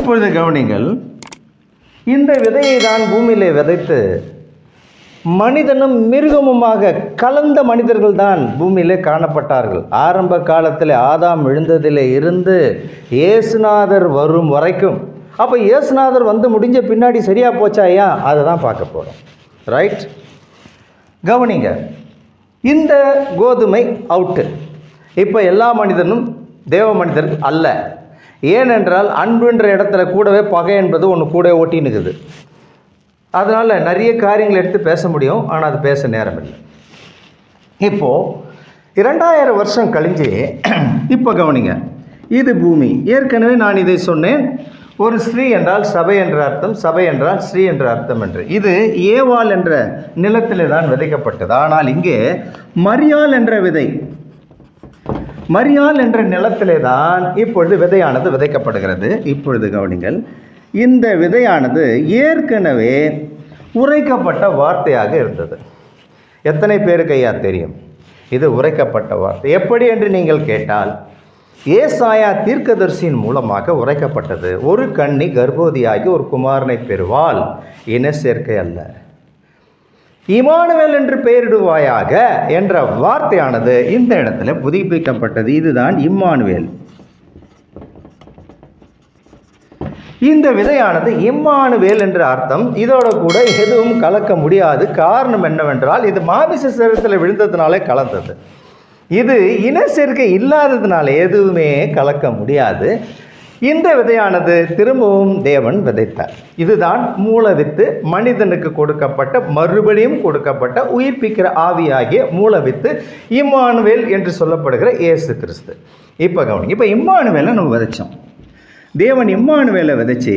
இப்பொழுது கவனிங்கள் இந்த விதையை தான் பூமியிலே விதைத்து மனிதனும் மிருகமுமாக கலந்த மனிதர்கள் தான் பூமியிலே காணப்பட்டார்கள். ஆரம்ப காலத்தில் ஆதாம் எழுந்ததிலே இருந்து இயேசுநாதர் வரும் வரைக்கும். அப்போ இயேசுநாதர் வந்து முடிஞ்ச பின்னாடி சரியாக போச்சா ஐயா? அதை தான் பார்க்க போகிறோம் ரைட் கவனிங்க இந்த கோதுமை அவுட்டு இப்போ எல்லா மனிதனும் தேவ மனிதர் அல்ல. ஏனென்றால் அன்புன்ற இடத்துல கூடவே பகை என்பது ஒன்று கூட ஒட்டினுக்குது அதனால் நிறைய காரியங்கள் எடுத்து பேச முடியும் ஆனால் அது பேச நேரம் இல்லை இப்போது இரண்டாயிரம் வருஷம் கழிஞ்சு இப்போ கவனிங்க இது பூமி. ஏற்கனவே நான் இதை சொன்னேன் ஒரு ஸ்ரீ என்றால் சபை என்ற அர்த்தம் சபை என்றால் ஸ்ரீ என்ற அர்த்தம் என்று. இது ஏவாள் என்ற நிலத்திலே தான் விதைக்கப்பட்டது. ஆனால் இங்கே மரியாள் என்ற விதை மரியாள் என்ற நிலத்திலே தான் இப்பொழுது விதையானது விதைக்கப்படுகிறது. இப்பொழுது கவனிங்கள் இந்த விதையானது ஏற்கனவே உரைக்கப்பட்ட வார்த்தையாக இருந்தது. எத்தனை பேருக்கு ஐயா தெரியும்? இது உரைக்கப்பட்ட வார்த்தை. எப்படி என்று நீங்கள் கேட்டால் ஏசாயா தீர்க்கதர்சியின் மூலமாக உரைக்கப்பட்டது. ஒரு கண்ணி கர்ப்பவதியாகி ஒரு குமாரனை பெறுவாள். இன சேர்க்கை அல்ல. இமானுவேல் என்று பெயரிடுவாயாக என்ற வார்த்தையானது இந்த இடத்துல புதுப்பிக்கப்பட்டது. இதுதான் இம்மானுவேல். இந்த விதையானது இம்மானுவேல் என்ற அர்த்தம். இதோட கூட எதுவும் கலக்க முடியாது. காரணம் என்னவென்றால் இது மாமிச சரீரத்தில் விழுந்ததுனாலே கலந்தது. இது இன சேர்க்கை இல்லாததுனால எதுவுமே கலக்க முடியாது. இந்த விதையானது திரும்பவும் தேவன் விதைத்தார். இதுதான் மூல வித்து மனிதனுக்கு கொடுக்கப்பட்ட மறுபடியும் கொடுக்கப்பட்ட உயிர்ப்பிக்கிற ஆவியாகிய மூல வித்து இம்மானுவேல் என்று சொல்லப்படுகிற இயேசு கிறிஸ்து. இப்போ கவனி இப்போ இம்மானுவேலை நம்ம விதைச்சோம். தேவன் இம்மானுவேலை விதைச்சி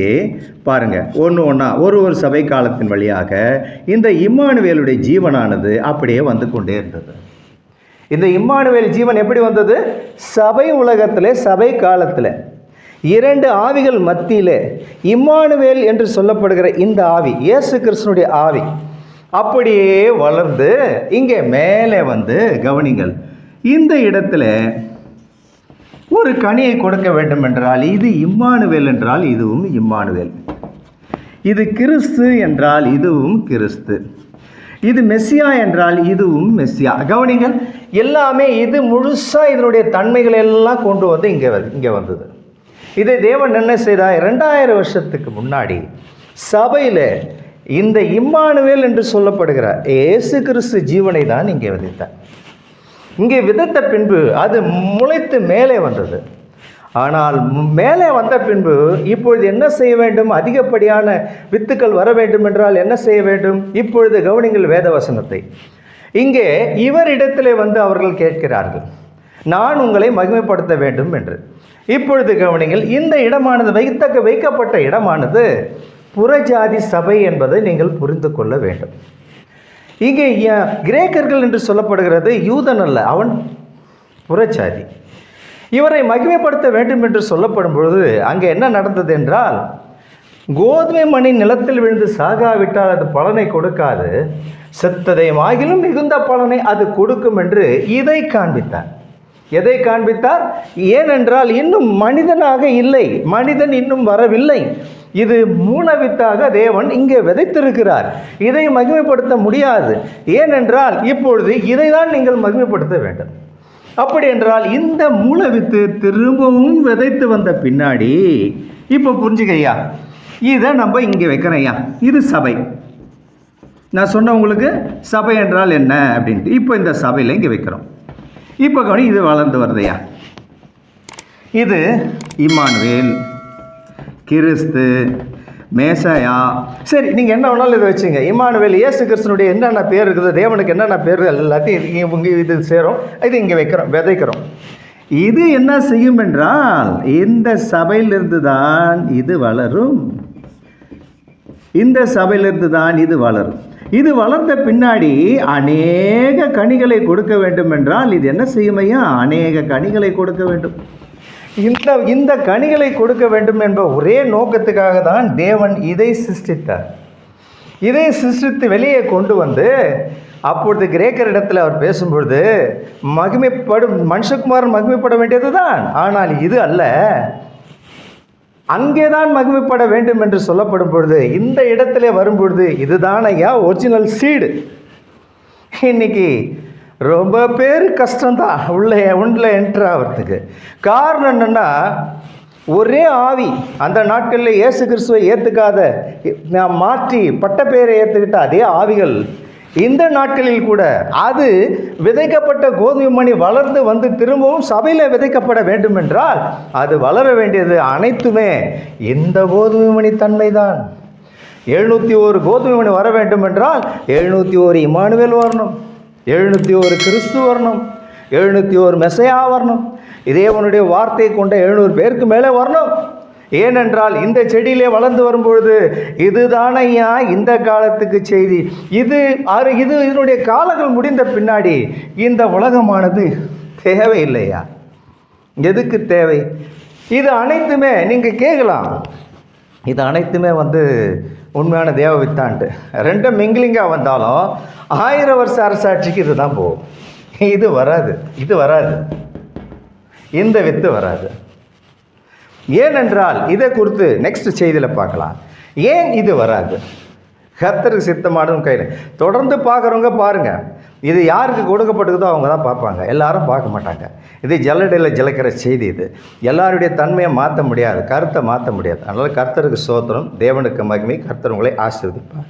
பாருங்கள் ஒன்று ஒன்றா ஒரு ஒரு சபை காலத்தின் வழியாக இந்த இம்மானுவேலுடைய ஜீவனானது அப்படியே வந்து கொண்டே இருந்தது. இந்த இம்மானுவேல் ஜீவன் எப்படி வந்தது? சபை உலகத்தில் சபை காலத்தில். இரண்டு ஆவிகள் மத்தியில் இம்மானுவேல் என்று சொல்லப்படுகிற இந்த ஆவி இயேசு கிருஷ்ணனுடைய ஆவி அப்படியே வளர்ந்து இங்கே மேலே வந்து கவனிங்கள். இந்த இடத்துல ஒரு கனியை கொடுக்க வேண்டும் என்றால் இது இம்மானுவேல் என்றால் இதுவும் இம்மானுவேல். இது கிறிஸ்து என்றால் இதுவும் கிறிஸ்து. இது மெஸ்ஸியா என்றால் இதுவும் மெஸ்ஸியா. கவனிங்கள் எல்லாமே இது முழுசாக இதனுடைய தன்மைகள் எல்லாம் கொண்டு வந்து இங்கே இங்கே வந்தது. இதை தேவன் என்ன செய்தார்? ரெண்டாயிரம் வருஷத்துக்கு முன்னாடி சபையில் இந்த இம்மானுவேல் என்று சொல்லப்படுகிற ஏசு கிறிஸ்து ஜீவனை தான் இங்கே விதைத்தார். இங்கே விதைத்த பின்பு அது முளைத்து மேலே வந்தது. ஆனால் மேலே வந்த பின்பு இப்பொழுது என்ன செய்ய வேண்டும்? அதிகப்படியான வித்துக்கள் வர வேண்டும் என்றால் என்ன செய்ய வேண்டும்? இப்பொழுது கவனிங்கள் வேத வசனத்தை இங்கே இவரிடத்திலே வந்து அவர்கள் கேட்கிறார்கள். நான் உங்களை மகிமைப்படுத்த வேண்டும் என்று. இப்பொழுது கவனிங்கள் இந்த இடமானது வைத்தக்க வைக்கப்பட்ட இடமானது புறஜாதி சபை என்பதை நீங்கள் புரிந்து கொள்ள வேண்டும். இங்கே கிரேக்கர்கள் என்று சொல்லப்படுகிறது யூதன் அல்ல அவன் புறச்சாதி இவரை மகிமைப்படுத்த வேண்டும் என்று சொல்லப்படும் பொழுது அங்கே என்ன நடந்தது என்றால் கோதுமை மணி நிலத்தில் விழுந்து சாகாவிட்டால் அது பலனை கொடுக்காது செத்ததை ஆகிலும் மிகுந்த பலனை அது கொடுக்கும் என்று இதை காண்பித்தார். எதை காண்பித்தார்? ஏனென்றால் இன்னும் மனிதனாக இல்லை. மனிதன் இன்னும் வரவில்லை. இது மூலவித்தாக தேவன் இங்கே விதைத்திருக்கிறார். இதை மகிமைப்படுத்த முடியாது. ஏனென்றால் இப்பொழுது இதை தான் நீங்கள் மகிமைப்படுத்த வேண்டும். அப்படி என்றால் இந்த மூலவித்து திரும்பவும் விதைத்து வந்த பின்னாடி இப்போ புரிஞ்சுக்கையா இதை நம்ம இங்கே வைக்கிறோம் ஐயா இது சபை. நான் சொன்ன உங்களுக்கு சபை என்றால் என்ன அப்படின்ட்டு இப்போ இந்த சபையில் இங்கே வைக்கிறோம். இப்போ கவனி இது வளர்ந்து வருதையா இது இம்மானுவேல் கிறிஸ்து மேசையா. சரி நீங்கள் என்ன வேணாலும் இதை வச்சுங்க. இம்மானுவேல் இயேசு கிறிஸ்தனுடைய என்னென்ன பேர் இருக்குது தேவனுக்கு என்னென்ன பேர் எல்லாத்தையும் இங்கே இங்கே இது சேரும். இது இங்கே வைக்கிறோம் விதைக்கிறோம். இது என்ன செய்யும் என்றால் இந்த சபையிலிருந்து தான் இது வளரும். இந்த சபையிலிருந்து தான் இது வளரும். இது வளர்ந்த பின்னாடி அநேக கனிகளை கொடுக்க வேண்டும் என்றால் இது என்ன செய்யுமையா அநேக கனிகளை கொடுக்க வேண்டும். இந்த இந்த கனிகளை கொடுக்க வேண்டும் என்ற ஒரே நோக்கத்துக்காக தான் தேவன் இதை சிருஷ்டித்தார். இதை சிருஷ்டித்து வெளியே கொண்டு வந்து அப்பொழுது கிரேக்கர் இடத்துல அவர் பேசும்பொழுது மகிமைப்படும் மனுஷகுமாரன் மகிமைப்பட வேண்டியது தான் ஆனால் இது அல்ல. அங்கேதான் மகிமைப்பட வேண்டும் என்று சொல்லப்படும் பொழுது இந்த இடத்துல வரும்பொழுது இதுதான் ஐயா ஒரிஜினல் சீடு இன்னைக்கு ரொம்ப பேர் கஷ்டம்தான். உள்ளே உள்ள என்ட்ரு ஆகிறதுக்கு காரணம் என்னென்னா ஒரே ஆவி அந்த நாட்களில் இயேசு கிறிஸ்துவை ஏற்றுக்காத நான் மாற்றி பட்ட பெயரை ஏற்றுக்கிட்ட அதே ஆவிகள் இந்த நாட்களில் கூட அது விதைக்கப்பட்ட கோதுமை மணி வளர்ந்து வந்து திரும்பவும் சபையில் விதைக்கப்பட வேண்டும் என்றால் அது வளர வேண்டியது அனைத்துமே இந்த கோதுமை மணி தன்மைதான். எழுநூற்றி ஒரு கோதுமை மணி வர வேண்டும் என்றால் எழுநூற்றி ஒரு இமானுவேல் வரணும் எழுநூற்றி ஒரு கிறிஸ்து வரணும் எழுநூற்றி ஒரு மெசையா வரணும். இதேவனுடைய வார்த்தையை கொண்ட எழுநூறு பேருக்கு மேலே வரணும். ஏனென்றால் இந்த செடியிலே வளர்ந்து வரும்பொழுது இதுதான் ஐயா இந்த காலத்துக்கு செய்தி? இது அது இது இதனுடைய காலங்கள் முடிந்த பின்னாடி இந்த உலகமானது தேவையில்லையா? எதுக்கு தேவை? இது அனைத்துமே நீங்கள் கேட்கலாம் இது அனைத்துமே வந்து உண்மையான தேவ வித்தாண்டு. ரெண்டும் மிங்கிலிங்காக வந்தாலும் ஆயிரம் வருஷ அரசாட்சிக்கு இது தான் போகும். இது வராது இது வராது. இந்த வித்து வராது. ஏனென்றால் இதை குறித்து நெக்ஸ்ட் செய்தியில் பார்க்கலாம். ஏன் இது வராது? கர்த்தருக்கு சித்தமானதும் கையில். தொடர்ந்து பார்க்குறவங்க பாருங்கள் இது யாருக்கு கொடுக்கப்பட்டதோ அவங்க தான் பார்ப்பாங்க. எல்லாரும் பார்க்க மாட்டாங்க. இது ஜல்லடையில் ஜலக்கிற செய்தி இது. எல்லாருடைய தன்மையை மாற்ற முடியாது. கருத்தை மாற்ற முடியாது. அதனால் கர்த்தருக்கு சோத்திரம் தேவனுக்கு மகிமை கர்த்தர் உங்களை ஆசிர்வதிப்பார்.